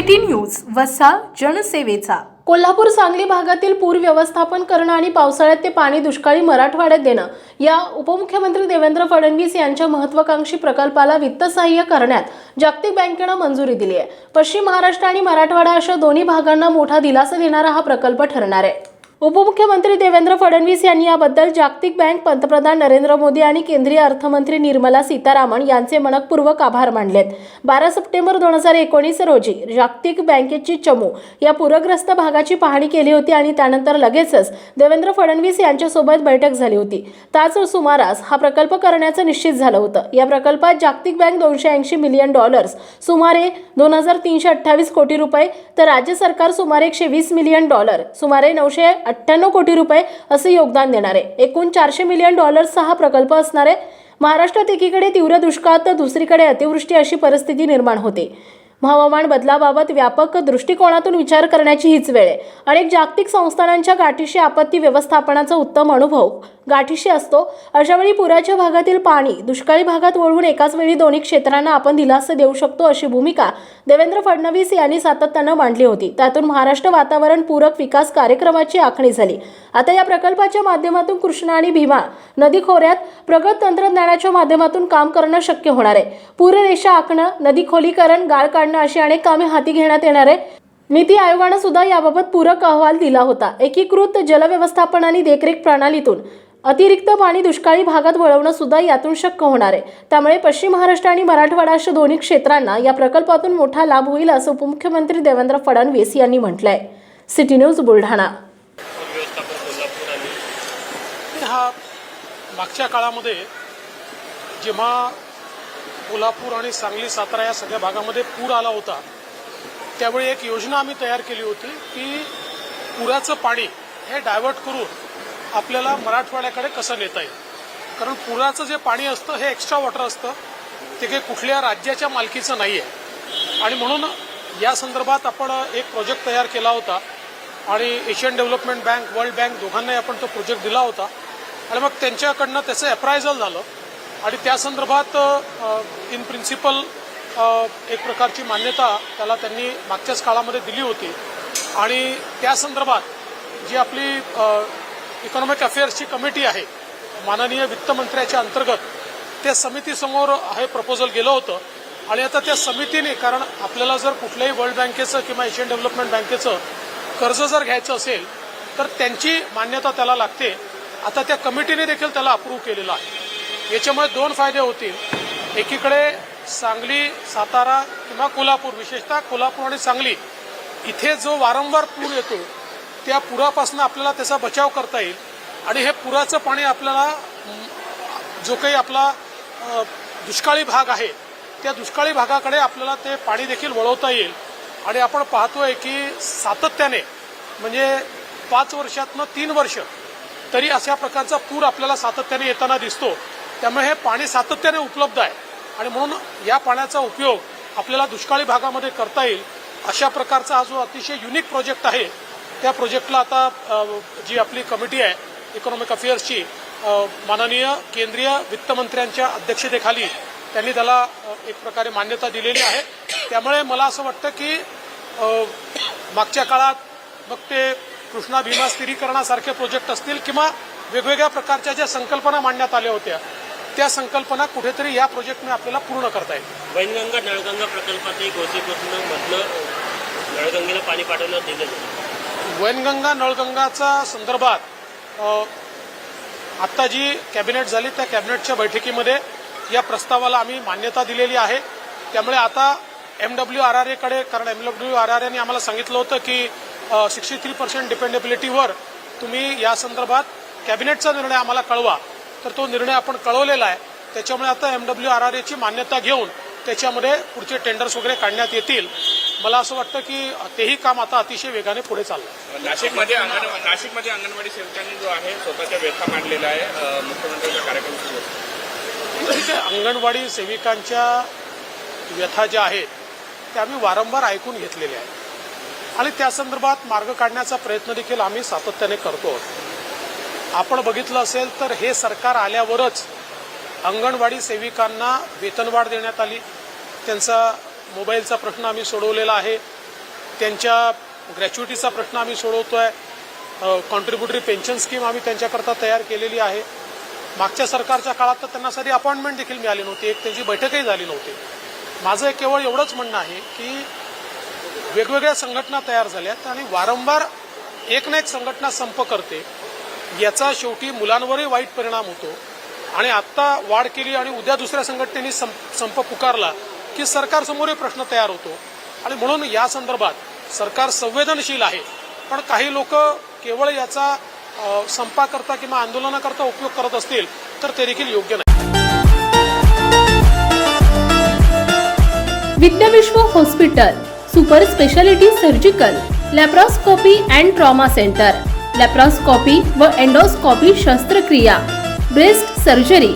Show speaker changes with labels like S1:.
S1: City news वसा जनसेवेचा.
S2: कोल्हापूर सांगली भागातील पूर व्यवस्थापन करणं आणि पावसाळ्यात ते पाणी दुष्काळी मराठवाड्यात देणं या उपमुख्यमंत्री देवेंद्र फडणवीस यांच्या महत्वाकांक्षी प्रकल्पाला वित्तसहाय्य करण्यात जागतिक बँकेनं मंजुरी दिली आहे. पश्चिम महाराष्ट्र आणि मराठवाडा अशा दोन्ही भागांना मोठा दिलासा देणारा हा प्रकल्प ठरणार आहे. उपमुख्यमंत्री देवेंद्र फडणवीस यांनी याबद्दल जागतिक बँक पंतप्रधान नरेंद्र मोदी आणि केंद्रीय अर्थमंत्री निर्मला सीतारामन यांचे मनपूर्वक आभार मानलेत. बारा सप्टेंबर दोन हजार एकोणीस रोजी जागतिक बँकेची चमू या पूरग्रस्त भागाची पाहणी केली होती आणि त्यानंतर लगेचच देवेंद्र फडणवीस यांच्यासोबत बैठक झाली होती. त्याच सुमारास हा प्रकल्प करण्याचं निश्चित झालं होतं. या प्रकल्पात जागतिक बँक दोनशे ऐंशी मिलियन डॉलर्स सुमारे दोन हजार तीनशे अठ्ठावीस कोटी रुपये तर राज्य सरकार सुमारे एकशे वीस मिलियन डॉलर सुमारे नऊशे अठ्ठ्याण्णव कोटी रुपये असे योगदान देणार आहे. एकूण चारशे मिलियन डॉलर्सचा हा प्रकल्प असणार आहे. महाराष्ट्रात एकीकडे तीव्र दुष्काळ तर दुसरीकडे अतिवृष्टी अशी परिस्थिती निर्माण होते. हवामान बदलाबाबत व्यापक दृष्टिकोनातून विचार करण्याची हीच वेळ आहे. अनेक जागतिक संस्थानांच्या गाठीशी आपत्ती व्यवस्थापनाचा उत्तम अनुभव गाठीशी असतो. अशावेळी पुराच्या भागातील पाणी दुष्काळी भागात वळवून एकाच वेळी दोन्ही क्षेत्रांना आपण दिलासा देऊ शकतो अशी भूमिका देवेंद्र फडणवीस यांनी सातत्यानं मांडली होती. त्यातून महाराष्ट्र वातावरण पूरक विकास कार्यक्रमाची आखणी झाली. आता या प्रकल्पाच्या माध्यमातून कृष्णा आणि भीमा नदी खोऱ्यात प्रगत तंत्रज्ञानाच्या माध्यमातून काम करणं शक्य होणार आहे. पूररेषा आखणं नदी खोलीकरण गाळ काढणं अशी अनेक कामे हाती घेण्यात येणार आहे नीती आयोगानं सुद्धा याबाबत पूरक अहवाल दिला होता. एकीकृत जलव्यवस्थापन आणि देखरेख प्रणालीतून अतिरिक्त पाणी दुष्काळी भागात वळवणं सुद्धा यातून शक्य होणार आहे. त्यामुळे पश्चिम महाराष्ट्र आणि मराठवाडा अशा दोन्ही क्षेत्रांना या प्रकल्पातून मोठा लाभ होईल असं उपमुख्यमंत्री देवेंद्र फडणवीस यांनी म्हटलंय. City news Buldhana.
S3: हा मागच्या काळामध्ये जेव्हा कोल्हापूर आणि सांगली सातारा या सगळ्या भागामध्ये पूर आला होता त्यावेळी एक योजना आम्ही तयार केली होती की पुराचं पाणी हे डायव्हर्ट करून आपल्याला मराठवाड्याकडे कसं नेता येईल? कारण पुराचं जे पाणी असतं हे एक्स्ट्रा वॉटर असतं. ते काही कुठल्या राज्याच्या मालकीचं नाही आहे आणि म्हणून या संदर्भात आपण एक प्रोजेक्ट तयार केला होता. आणि Asian development bank world bank दोघांनाही आपण तो प्रोजेक्ट दिला होता. आणि मग त्यांच्याकडनं त्याचं अप्रायझल झालं. आणि त्या संदर्भात इन प्रिन्सिपल एक प्रकारची मान्यता त्याला त्यांनी मागच्याच काळामध्ये दिली होती. आणि त्या संदर्भात जी आपली इकॉनॉमिक अफेअर्सची कमिटी आहे माननीय वित्तमंत्र्याच्या अंतर्गत त्या समितीसमोर हे प्रपोजल गेलं होतं. आणि आता त्या समितीने कारण आपल्याला जर कुठल्याही वर्ल्ड बँकेचं किंवा एशियन डेव्हलपमेंट बँकेचं कर्ज जर घ्यायचं असेल तर त्यांची मान्यता त्याला लागते. आता त्या कमिटीने देखील त्याला अप्रूव्ह केलेलं आहे. याच्यामुळे दोन फायदे होतील. एकीकडे सांगली सातारा किंवा कोल्हापूर विशेषतः कोल्हापूर आणि सांगली इथे जो वारंवार पूर येतो त्या पुरापासून आपल्याला त्याचा बचाव करता येईल. आणि हे पुराचं पाणी आपल्याला जो काही आपला दुष्काळी भाग आहे त्या दुष्काळी भागाकडे आपल्याला ते पाणी देखील वळवता येईल. आणि आपण पाहतोय की सातत्याने म्हणजे पाच वर्षातनं तीन वर्ष तरी अशा प्रकारचा पूर आपल्याला सातत्याने येताना दिसतो. त्यामुळे हे पाणी सातत्याने उपलब्ध आहे. आणि म्हणून या पाण्याचा उपयोग आपल्याला दुष्काळी भागामध्ये करता येईल. अशा प्रकारचा हा जो अतिशय युनिक प्रोजेक्ट आहे त्या प्रोजेक्टला आता जी आपली कमिटी आहे इकॉनॉमिक अफेअर्सची माननीय केंद्रीय वित्तमंत्र्यांच्या अध्यक्षतेखाली त्यांनी त्याला एक प्रकारे मान्यता दिलेली आहे. त्यामुळे मला असं वाटतं की मागच्या काळात मग ते कृष्णा भीमा स्थिरीकरणासारखे प्रोजेक्ट असतील किंवा वेगवेगळ्या प्रकारच्या ज्या संकल्पना मांडण्यात आल्या होत्या त्या संकल्पना कुठेतरी या प्रोजेक्टने आपल्याला पूर्ण करता येईल
S4: वैनगंगा नळगंगा प्रकल्पातही गोसेपासून मधनं नळगंगेला पाणी पाठवण्यात दिलं
S3: वैनगंगा नळगंगाचा संदर्भात आत्ता जी कॅबिनेट झाली त्या कॅबिनेटच्या बैठकीमध्ये या प्रस्तावाला आम्ही मान्यता दिलेली आहे. त्यामुळे आता एम डब्ल्यू आर आर एकडे कारण एम डब्ल्यू आर आर एने आम्हाला सांगितलं होतं की सिक्स्टी थ्री पर्सेंट डिपेंडेबिलिटीवर तुम्ही या संदर्भात कॅबिनेटचा निर्णय आम्हाला कळवा. तर तो निर्णय आपण कळवलेला आहे. त्याच्यामुळे आता एम डब्ल्यू आर आर एची मान्यता घेऊन त्याच्यामध्ये पुढचे टेंडर्स वगैरे काढण्यात येतील. मला असं वाटतं की तेही काम आता अतिशय वेगाने पुढे चाललं
S5: नाशिकमध्ये नाशिकमध्ये अंगणवाडी सेविकांनी जो आहे स्वतःच्या व्यथा मांडलेला आहे मुख्यमंत्र्यांच्या कार्यक्रमासोबत
S3: ठीक आहे अंगणवाडी सेविकांच्या व्यथा ज्या आहेत त्या आम्ही वारंवार ऐकून घेतलेल्या आहेत. आणि त्या संदर्भात मार्ग काढण्याचा प्रयत्न देखील आम्ही सातत्याने करतो आपण बघितलं असेल तर हे सरकार आल्यावरच अंगणवाडी सेविकांना वेतनवाढ देण्यात आली. त्यांचा मोबाईलचा प्रश्न आम्ही सोडवलेला आहे. त्यांच्या ग्रॅच्युटीचा प्रश्न आम्ही सोडवतोय. कॉन्ट्रीब्युटरी पेन्शन स्कीम आम्ही त्यांच्याकरता तयार केलेली आहे. मागच्या सरकारच्या काळात तर त्यांना साधी अपॉइंटमेंट देखील मिळाली नव्हती. एक त्यांची बैठकही झाली नव्हती. माझं एक केवळ एवढंच म्हणणं आहे की वेगवेगळ्या संघटना तयार झाल्यात आणि वारंवार एक ना एक संघटना संप करते. याचा शेवटी मुलांवरही वाईट परिणाम होतो. आणि आत्ता वाढ केली आणि उद्या दुसऱ्या संघटनेने संप पुकारला की सरकारसमोरही प्रश्न तयार होतो. आणि म्हणून या संदर्भात सरकार संवेदनशील आहे. पण काही लोक केवळ याचा संपाकरता किंवा आंदोलनाकरता उपयोग करत असतील तर ते देखील योग्य नाही.
S2: Vidyavishwa hospital super speciality surgical laparoscopy and trauma centre laparoscopy व एंडोस्कोपी शस्त्रक्रिया ब्रेस्ट सर्जरी